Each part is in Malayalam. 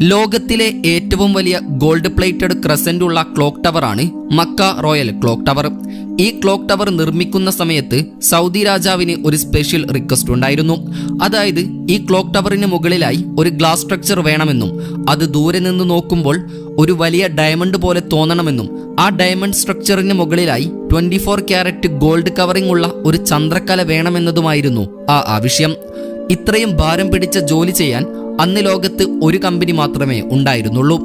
ലോകത്തിലെ ഏറ്റവും വലിയ ഗോൾഡ് പ്ലേറ്റഡ് ക്രസന്റ് ഉള്ള ക്ലോക്ക് ടവറാണ് മക്ക റോയൽ ക്ലോക്ക് ടവർ ഈ ക്ലോക്ക് ടവർ നിർമ്മിക്കുന്ന സമയത്ത് സൗദി രാജാവിന് ഒരു സ്പെഷ്യൽ റിക്വസ്റ്റ് ഉണ്ടായിരുന്നു. അതായത് ഈ ക്ലോക്ക് ടവറിന് മുകളിലായി ഒരു ഗ്ലാസ് സ്ട്രക്ചർ വേണമെന്നും അത് ദൂരെ നിന്ന് നോക്കുമ്പോൾ ഒരു വലിയ ഡയമണ്ട് പോലെ തോന്നണമെന്നും ആ ഡയമണ്ട് സ്ട്രക്ചറിന് മുകളിലായി twenty four carat gold covering ഉള്ള ഒരു ചന്ദ്രക്കല വേണമെന്നതുമായിരുന്നു ആ ആവശ്യം ഇത്രയും ഭാരം പിടിച്ച ജോലി ചെയ്യാൻ അന്ന് ലോകത്ത് ഒരു കമ്പനി മാത്രമേ ഉണ്ടായിരുന്നുള്ളൂ.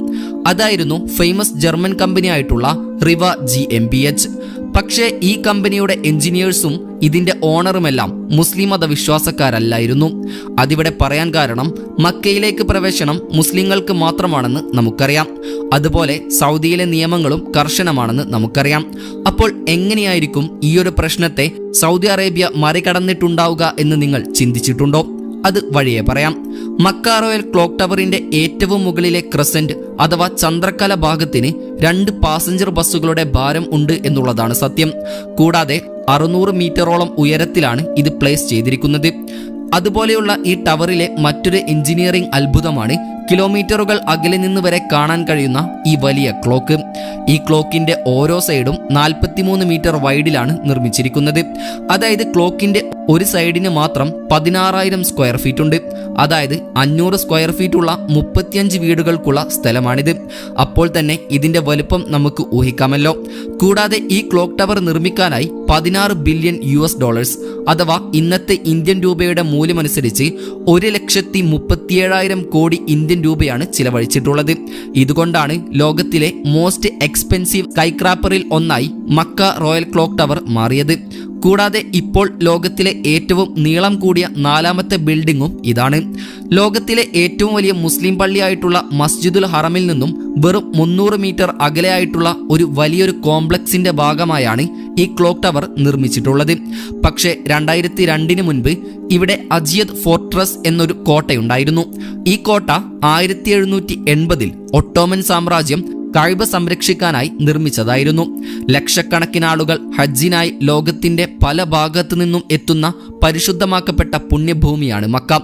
അതായിരുന്നു ഫേമസ് ജർമ്മൻ കമ്പനി ആയിട്ടുള്ള Riva G M B H പക്ഷേ ഈ കമ്പനിയുടെ എഞ്ചിനീയേഴ്സും ഇതിന്റെ ഓണറുമെല്ലാം മുസ്ലിം മത വിശ്വാസക്കാരല്ലായിരുന്നു അതിവിടെ പറയാൻ കാരണം മക്കയിലേക്ക് പ്രവേശനം മുസ്ലിങ്ങൾക്ക് മാത്രമാണെന്ന് നമുക്കറിയാം. അതുപോലെ സൗദിയിലെ നിയമങ്ങളും കർശനമാണെന്ന് നമുക്കറിയാം. അപ്പോൾ എങ്ങനെയായിരിക്കും ഈയൊരു പ്രശ്നത്തെ സൗദി അറേബ്യ മറികടന്നിട്ടുണ്ടാവുക എന്ന് നിങ്ങൾ ചിന്തിച്ചിട്ടുണ്ടോ? അത് വഴിയെ പറയാം. മക്കാറോയൽ ക്ലോക്ക് ടവറിന്റെ ഏറ്റവും മുകളിലെ ക്രസന്റ് അഥവാ ചന്ദ്രക്കല ഭാഗത്തിന് രണ്ട് പാസഞ്ചർ ബസ്സുകളുടെ ഭാരം ഉണ്ട് എന്നുള്ളതാണ് സത്യം. കൂടാതെ അറുന്നൂറ് മീറ്ററോളം ഉയരത്തിലാണ് ഇത് പ്ലേസ് ചെയ്തിരിക്കുന്നത്. അതുപോലെയുള്ള ഈ ടവറിലെ മറ്റൊരു എഞ്ചിനീയറിംഗ് അത്ഭുതമാണ് കിലോമീറ്ററുകൾ അകലെ നിന്ന് വരെ കാണാൻ കഴിയുന്ന ഈ വലിയ ക്ലോക്ക്. ഈ ക്ലോക്കിന്റെ ഓരോ സൈഡും നാൽപ്പത്തിമൂന്ന് മീറ്റർ വൈഡിലാണ് നിർമ്മിച്ചിരിക്കുന്നത്. അതായത് ക്ലോക്കിന്റെ ഒരു സൈഡിന് മാത്രം പതിനാറായിരം സ്ക്വയർ ഫീറ്റ് ഉണ്ട്. അതായത് അഞ്ഞൂറ് സ്ക്വയർ ഫീറ്റ് ഉള്ള മുപ്പത്തിയഞ്ച് വീടുകൾക്കുള്ള സ്ഥലമാണിത്. അപ്പോൾ തന്നെ ഇതിന്റെ വലുപ്പം നമുക്ക് ഊഹിക്കാമല്ലോ. കൂടാതെ ഈ ക്ലോക്ക് ടവർ നിർമ്മിക്കാനായി പതിനാറ് ബില്യൺ യു എസ് ഡോളേഴ്സ് അഥവാ ഇന്നത്തെ ഇന്ത്യൻ രൂപയുടെ മൂല്യമനുസരിച്ച് ഒരു ലക്ഷത്തി മുപ്പത്തിയേഴായിരം കോടി ഇന്ത്യൻ രൂപയാണ് ചിലവഴിച്ചിട്ടുള്ളത്. ഇതുകൊണ്ടാണ് ലോകത്തിലെ മോസ്റ്റ് എക്സ്പെൻസീവ് സ്കൈക്രാപ്പറിൽ ഒന്നായി മക്ക റോയൽ ക്ലോക്ക് ടവർ മാറിയത്. കൂടാതെ ഇപ്പോൾ ലോകത്തിലെ ഏറ്റവും നീളം കൂടിയ നാലാമത്തെ ബിൽഡിങ്ങും ഇതാണ്. ലോകത്തിലെ ഏറ്റവും വലിയ മുസ്ലിം പള്ളിയായിട്ടുള്ള മസ്ജിദുൽ ഹറമിൽ നിന്നും വെറും മുന്നൂറ് മീറ്റർ അകലെയായിട്ടുള്ള ഒരു വലിയൊരു കോംപ്ലക്സിന്റെ ഭാഗമായാണ് ഈ ക്ലോക്ക് ടവർ നിർമ്മിച്ചിട്ടുള്ളത്. പക്ഷേ രണ്ടായിരത്തി രണ്ടിന് മുൻപ് ഇവിടെ അജിയത് ഫോർട്രസ് എന്നൊരു കോട്ടയുണ്ടായിരുന്നു. ഈ കോട്ട ആയിരത്തി എഴുന്നൂറ്റി എൺപതിൽ ഒട്ടോമൻ സാമ്രാജ്യം കഴിവ് സംരക്ഷിക്കാനായി നിർമ്മിച്ചതായിരുന്നു. ലക്ഷക്കണക്കിനാളുകൾ ഹജ്ജിനായി ലോകത്തിന്റെ പല ഭാഗത്തു നിന്നും എത്തുന്ന പരിശുദ്ധമാക്കപ്പെട്ട പുണ്യഭൂമിയാണ് മക്ക.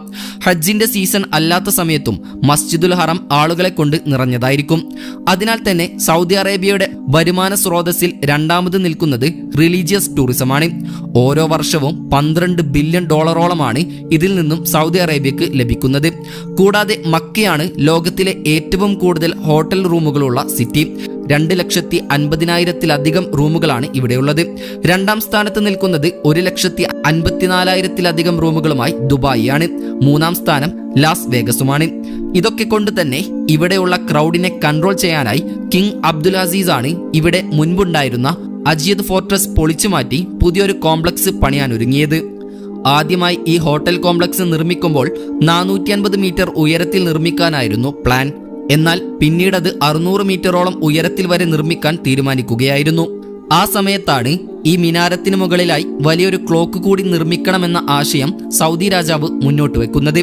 ഹജ്ജിന്റെ സീസൺ അല്ലാത്ത സമയത്തും മസ്ജിദുൽ ഹറം ആളുകളെ കൊണ്ട് നിറഞ്ഞതായിരിക്കും. അതിനാൽ തന്നെ സൗദി അറേബ്യയുടെ വരുമാന സ്രോതസ്സിൽ രണ്ടാമത് നിൽക്കുന്നത് റിലീജിയസ് ടൂറിസമാണ് ഓരോ വർഷവും പന്ത്രണ്ട് ബില്യൺ ഡോളറോളമാണ് ഇതിൽ നിന്നും സൗദി അറേബ്യക്ക് ലഭിക്കുന്നത്. കൂടാതെ മക്കയാണ് ലോകത്തിലെ ഏറ്റവും കൂടുതൽ ഹോട്ടൽ റൂമുകളുള്ള സിറ്റി. രണ്ട് ലക്ഷത്തി അൻപതിനായിരത്തിലധികം റൂമുകളാണ് ഇവിടെയുള്ളത്. രണ്ടാം സ്ഥാനത്ത് നിൽക്കുന്നത് ഒരു ലക്ഷത്തി അൻപത്തിനാലായിരത്തിലധികം റൂമുകളുമായി ദുബായിയാണ്. മൂന്നാം സ്ഥാനം ലാസ് വേഗസുമാണ്. ഇതൊക്കെ കൊണ്ട് തന്നെ ഇവിടെയുള്ള ക്രൗഡിനെ കൺട്രോൾ ചെയ്യാനായി കിങ് അബ്ദുൽ അസീസ് ആണ് ഇവിടെ മുൻപുണ്ടായിരുന്ന അജിയത് ഫോർട്രസ് പൊളിച്ചുമാറ്റി പുതിയൊരു കോംപ്ലക്സ് പണിയാനൊരുങ്ങിയത്. ആദ്യമായി ഈ ഹോട്ടൽ കോംപ്ലക്സ് നിർമ്മിക്കുമ്പോൾ നാനൂറ്റി അൻപത് മീറ്റർ ഉയരത്തിൽ നിർമ്മിക്കാനായിരുന്നു പ്ലാൻ. എന്നാൽ പിന്നീടത് അറുന്നൂറ് മീറ്ററോളം ഉയരത്തിൽ വരെ നിർമ്മിക്കാൻ തീരുമാനിക്കുകയായിരുന്നു. ആ സമയത്താണ് ഈ മിനാരത്തിന് മുകളിലായി വലിയൊരു ക്ലോക്ക് കൂടി നിർമ്മിക്കണമെന്ന ആശയം സൗദി രാജാവ് മുന്നോട്ട് വെക്കുന്നത്.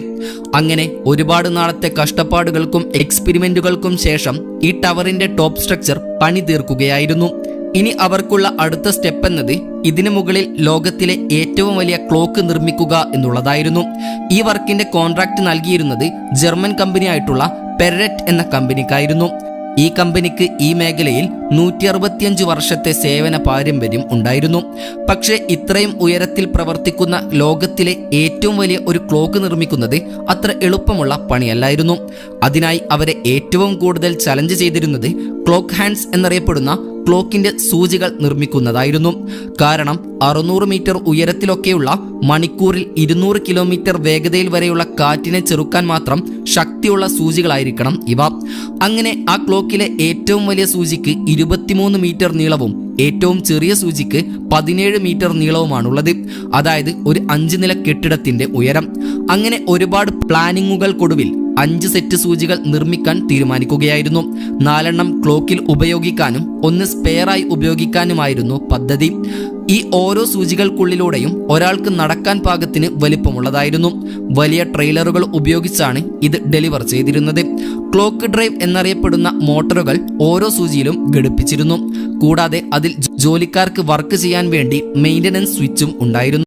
അങ്ങനെ ഒരുപാട് നാളത്തെ കഷ്ടപ്പാടുകൾക്കും എക്സ്പെരിമെന്റുകൾക്കും ശേഷം ഈ ടവറിന്റെ ടോപ്പ് സ്ട്രക്ചർ പണി തീർക്കുകയായിരുന്നു ഇനി അവർക്കുള്ള അടുത്ത സ്റ്റെപ്പ് എന്നത് ഇതിനു മുകളിൽ ലോകത്തിലെ ഏറ്റവും വലിയ ക്ലോക്ക് നിർമ്മിക്കുക എന്നുള്ളതായിരുന്നു. ഈ വർക്കിന്റെ കോൺട്രാക്ട് നൽകിയിരുന്നത് ജർമ്മൻ കമ്പനിയായിട്ടുള്ള പെരറ്റ് എന്ന കമ്പനിക്കായിരുന്നു. ഈ കമ്പനിക്ക് ഈ മേഖലയിൽ നൂറ്റി അറുപത്തിയഞ്ച് വർഷത്തെ സേവന പാരമ്പര്യം ഉണ്ടായിരുന്നു. പക്ഷേ ഇത്രയും ഉയരത്തിൽ പ്രവർത്തിക്കുന്ന ലോകത്തിലെ ഏറ്റവും വലിയ ഒരു ക്ലോക്ക് നിർമ്മിക്കുന്നത് അത്ര എളുപ്പമുള്ള പണിയല്ലായിരുന്നു. അതിനായി അവരെ ഏറ്റവും കൂടുതൽ ചലഞ്ച് ചെയ്തിരുന്നത് ക്ലോക്ക് ഹാൻഡ്സ് എന്നറിയപ്പെടുന്ന ക്ലോക്കിന്റെ സൂചികൾ നിർമ്മിക്കുന്നതായിരുന്നു. കാരണം അറുന്നൂറ് മീറ്റർ ഉയരത്തിലൊക്കെയുള്ള മണിക്കൂറിൽ ഇരുന്നൂറ് കിലോമീറ്റർ വേഗതയിൽ വരെയുള്ള കാറ്റിനെ ചെറുക്കാൻ മാത്രം ശക്തിയുള്ള സൂചികളായിരിക്കണം ഇവ. അങ്ങനെ ആ ക്ലോക്കിലെ ഏറ്റവും വലിയ സൂചിക്ക് ഇരുപത്തിമൂന്ന് മീറ്റർ നീളവും ഏറ്റവും ചെറിയ സൂചിക്ക് പതിനേഴ് മീറ്റർ നീളവുമാണുള്ളത്. അതായത് ഒരു അഞ്ച് നില കെട്ടിടത്തിന്റെ ഉയരം. അങ്ങനെ ഒരുപാട് പ്ലാനിങ്ങുകൾക്കൊടുവിൽ അഞ്ച് സെറ്റ് സൂചികൾ നിർമ്മിക്കാൻ തീരുമാനിക്കുകയായിരുന്നു. നാലെണ്ണം ക്ലോക്കിൽ ഉപയോഗിക്കാനും ഒന്ന് സ്പെയറായി ഉപയോഗിക്കാനുമായിരുന്നു പദ്ധതി. ഈ ഓരോ സൂചികൾക്കുള്ളിലൂടെയും ഒരാൾക്ക് നടക്കാൻ പാകത്തിന് വലിപ്പമുള്ളതായിരുന്നു. വലിയ ട്രെയിലറുകൾ ഉപയോഗിച്ചാണ് ഇത് ഡെലിവർ ചെയ്തിരുന്നത്. ക്ലോക്ക് ഡ്രൈവ് എന്നറിയപ്പെടുന്ന മോട്ടോറുകൾ ഓരോ സൂചിയിലും ഘടിപ്പിച്ചിരുന്നു. കൂടാതെ അതിൽ ജോലിക്കാർക്ക് വർക്ക് ചെയ്യാൻ വേണ്ടി മെയിന്റനൻസ് സ്വിച്ചും ഉണ്ടായിരുന്നു.